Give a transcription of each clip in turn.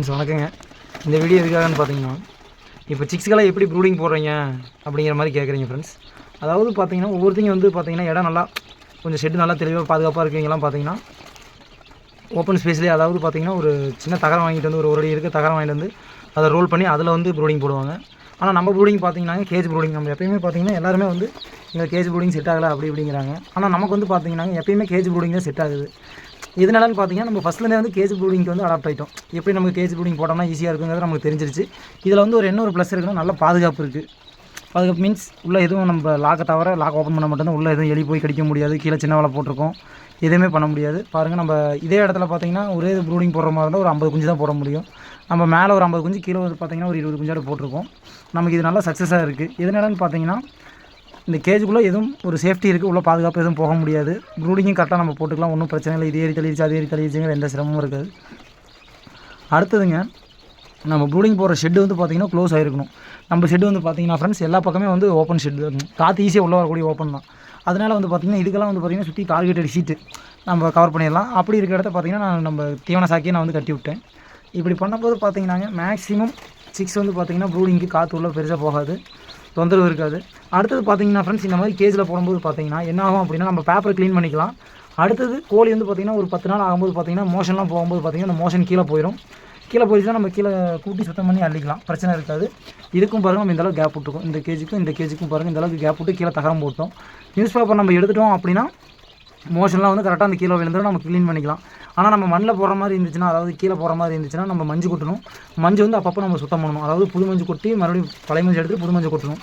Friends வணக்கங்க இந்த video எதுக்காகன்னு பார்த்தீங்கன்னா இப்போ சிக்ஸ்க்கெல்லாம் எப்படி ப்ரூடிங் போடுறீங்க அப்படிங்கிற மாதிரி கேட்குறீங்க ஃப்ரெண்ட்ஸ் அதாவது பார்த்தீங்கன்னா ஒவ்வொருத்தையும் வந்து பார்த்தீங்கன்னா இடம் நல்லா கொஞ்சம் ஷெட்டு நல்லா தெளிவாக பாதுகாப்பாக இருக்கீங்களாம் பார்த்தீங்கன்னா ஓப்பன் ஸ்பேஸ்லேயே அதாவது பார்த்தீங்கன்னா ஒரு சின்ன தகரம் வாங்கிட்டு வந்து ஒரு ஒரு அடி இருக்க தகரம் வாங்கிட்டு வந்து அதை ரோல் பண்ணி அதில் வந்து ப்ரூடிங் போடுவாங்க. ஆனால் நம்ம ப்ரூடிங் பார்த்தீங்கன்னா கேஜ் ப்ரூடிங் நம்ம எப்பயுமே பார்த்தீங்கன்னா எல்லாருமே வந்து இந்த கேஜ் ப்ரூடிங் செட் ஆகலை அப்படி இப்படிங்கிறாங்க. ஆனால் நமக்கு வந்து பார்த்தீங்கன்னா எப்பயுமே கேஜ் ப்ரூடிங் தான் செட் ஆகுது. இதனாலன்னு பார்த்தீங்கன்னா நம்ம ஃபஸ்ட்லேருந்தே வந்து கேஜ் ப்ரூடிங்க்கு வந்து அடாப்ட் ஆகிட்டோம் எப்படி நமக்கு கேஜ் ப்ரூடிங் போட்டோம்னா ஈஸியாக இருக்குங்கிறது நமக்கு தெரிஞ்சிருச்சு. இதில் வந்து ஒரு என்ன ஒரு ப்ளஸ் இருக்குன்னா நல்ல பாதுகாப்பு இருக்குது பாதுகாப்பு மீன்ஸ் உள்ளே எதுவும் நம்ம லாக்கை தவிர லாக் ஓப்பன் பண்ண மட்டும்தான் உள்ளே எதுவும் எலி போய் கடிக்க முடியாது. கீழே சின்ன வலை போட்டிருக்கோம். எதுவுமே பண்ண முடியாது. பாருங்கள் நம்ம இதே இடத்துல பார்த்தீங்கன்னா ஒரே ப்ரூடிங் போடுற மாதிரி இருந்தால் ஒரு ஐம்பது குஞ்சு தான் போட முடியும். நம்ம மேலே ஒரு ஐம்பது குஞ்சு கீழே வந்து பார்த்தீங்கன்னா ஒரு இருபது குஞ்சாடு போட்டிருக்கோம். நமக்கு இது நல்லா சக்ஸஸாக இருக்குது எதனாலன்னு பார்த்தீங்கன்னா இந்த கேஜுக்குள்ளே எதுவும் ஒரு சேஃப்டி இருக்குது உள்ளே பாதுகாப்பு எதுவும் போக முடியாது. ப்ரூடிங்கும் கரெக்டாக நம்ம போட்டுக்கலாம் ஒன்றும் பிரச்சனை இல்லை. இது ஏறி தள்ளிடுச்சு அது ஏறி தள்ளிடுச்சுங்கிற எந்த சிரமமும் இருக்காது. அடுத்ததுங்க நம்ம ப்ரூடிங் போகிற ஷெட்டு வந்து பார்த்திங்கன்னா க்ளோஸ் ஆகிருக்கணும் நம்ம ஷெட்டு வந்து பார்த்திங்கன்னா ஃப்ரெண்ட்ஸ் எல்லா பக்கமே வந்து ஓப்பன் ஷெட் காற்று ஈஸியாக உள்ள வரக்கூடிய ஓப்பன் தான். அதனால் வந்து பார்த்திங்கன்னா இதுக்கெல்லாம் வந்து பார்த்திங்கன்னா சுற்றி டார்கெட்டட் ஷீட்டு நம்ம கவர் பண்ணிடலாம். அப்படி இருக்கிற இடத்த பார்த்திங்கன்னா நான் நம்ம தீவன சாக்கியை நான் வந்து கட்டி விட்டேன். இப்படி பண்ணும்போது பார்த்திங்கன்னாங்க மேக்ஸிமம் சிக்ஸ் வந்து பார்த்திங்கன்னா ப்ரூடிங்க்கு காற்று உள்ளே பெருசாக போகாது. தொந்தரவு இருக்காது. அடுத்தது பார்த்தீங்கன்னா ஃப்ரெண்ட்ஸ் இந்த மாதிரி கேஜில் போடும்போது பார்த்தீங்கன்னா என்ன ஆகும் அப்படின்னா நம்ம பேப்பரை க்ளீன் பண்ணிக்கலாம். அடுத்தது கோழி வந்து பார்த்திங்கன்னா ஒரு பத்து நாள் ஆகும்போது பார்த்திங்கன்னா மோஷன்லாம் போகும்போது பார்த்திங்கன்னா அந்த மோஷன் கீழே போயிடும் கீழே போயிடுச்சுன்னா நம்ம கீழே கூட்டி சுத்தம் பண்ணி அள்ளிக்கலாம். பிரச்சனை இருக்காது. இதுக்கும் பாருங்கள் நம்ம இந்த அளவுக்கு கேப் விட்டுருக்கோம். இந்த கேஜிக்கும் இந்த கேஜிக்கும் பாருங்கள் இந்த அளவுக்கு கேப் விட்டு கீழே தகரம் போட்டோம். நியூஸ் பேப்பர் நம்ம எடுத்துட்டோம் அப்படின்னா மோஷன்லாம் வந்து கரெக்டாக அந்த கீழே விழுந்துடும் நம்ம க்ளீன் பண்ணிக்கலாம். ஆனால் நம்ம மண்ணில் போடுற மாதிரி இருந்துச்சுன்னா அதாவது கீழே போகிற மாதிரி இருந்துச்சுன்னா நம்ம மஞ்சு கொட்டணும். மஞ்சள் வந்து அப்பப்போ நம்ம சுத்தம் பண்ணணும். அதாவது புது மஞ்சள் கொட்டி மறுபடியும் பழைய மஞ்சள் எடுத்து புது மஞ்சள் கொட்டணும்.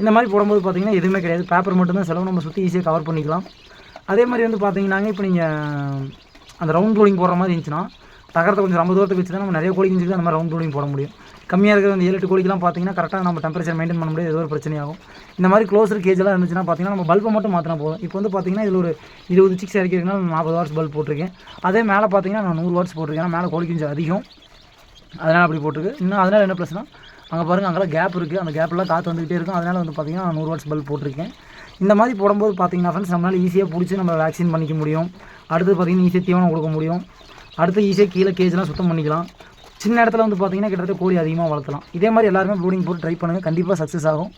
இந்த மாதிரி போடும்போது பார்த்தீங்கன்னா எதுவுமே கிடையாது. பேப்பர் மட்டும்தான் செலவு. நம்ம சுற்றி ஈஸியாக கவர் பண்ணிக்கலாம். அதே மாதிரி வந்து பார்த்தீங்கன்னாங்க இப்போ நீங்கள் அந்த ரவுண்ட் ரோலிங் போடுற மாதிரி இருந்துச்சுன்னா தகரத்தை கொஞ்சம் ரொம்ப தூரத்துக்கு வச்சு தான் நம்ம நிறைய கோழிக்கு குஞ்சுக்கு அந்த மாதிரி ரவுண்ட் ரோலிங் போட முடியும். கம்மியாக இருக்கிற அந்த ஏழு எட்டு கோழிக்கெலாம் பார்த்தீங்கன்னா கரெக்டாக நம்ம டெம்பரேச்சர் மெயின்டைன் பண்ண முடியாது. ஏதோ ஒரு பிரச்சனையாகும். இந்த மாதிரி க்ளோஸர் கேஜெல்லாம் இருந்துச்சுன்னா பார்த்தீங்கன்னா நம்ம பல்பை மட்டும் மாற்றினா போதும். இப்போ வந்து பார்த்தீங்கன்னா இதில் ஒரு இருபது சிக்ஸ் இறக்கிருக்குன்னா நாற்பது வாட்ஸ் பல்ப் போட்டிருக்கேன். அதே மேலே பார்த்தீங்கன்னா நான் நூறு வாட்ஸ் போட்டிருக்கேன். மேலே கோழி கொஞ்சம் அதிகம். அதனால் அப்படி போட்டிருக்கு. இன்னும் அதனால் என்ன ப்ளஸ்னா அங்கே பாருங்கள் அங்கெல்லாம் கேப் இருக்குது அந்த கேப்லாம் காற்று வந்துகிட்டே இருக்கும். அதனால் வந்து பார்த்தீங்கன்னா நான் நூறு வாட்ஸ் பல்ப் போட்டிருக்கேன். இந்த மாதிரி போடும்போது பார்த்தீங்கன்னா ஃப்ரெண்ட்ஸ் நம்மளால் ஈஸியாக பிடிச்சி நம்ம வேக்சின் பண்ணிக்க முடியும். அடுத்து பார்த்தீங்கன்னா ஈஸியாக தீவனம் கொடுக்க முடியும். அடுத்து ஈஸியாக கீழே கேஜ்லாம் சுத்தம் பண்ணிக்கலாம். சின்ன இடத்துல வந்து பார்த்தீங்கன்னா கிட்டத்தட்ட கோழி அதிகமாக வளர்த்தலாம். இதே மாதிரி எல்லாருமே ப்ரூடிங் போட்டு ட்ரை பண்ணுங்கள் கண்டிப்பாக சக்ஸஸ் ஆகும்.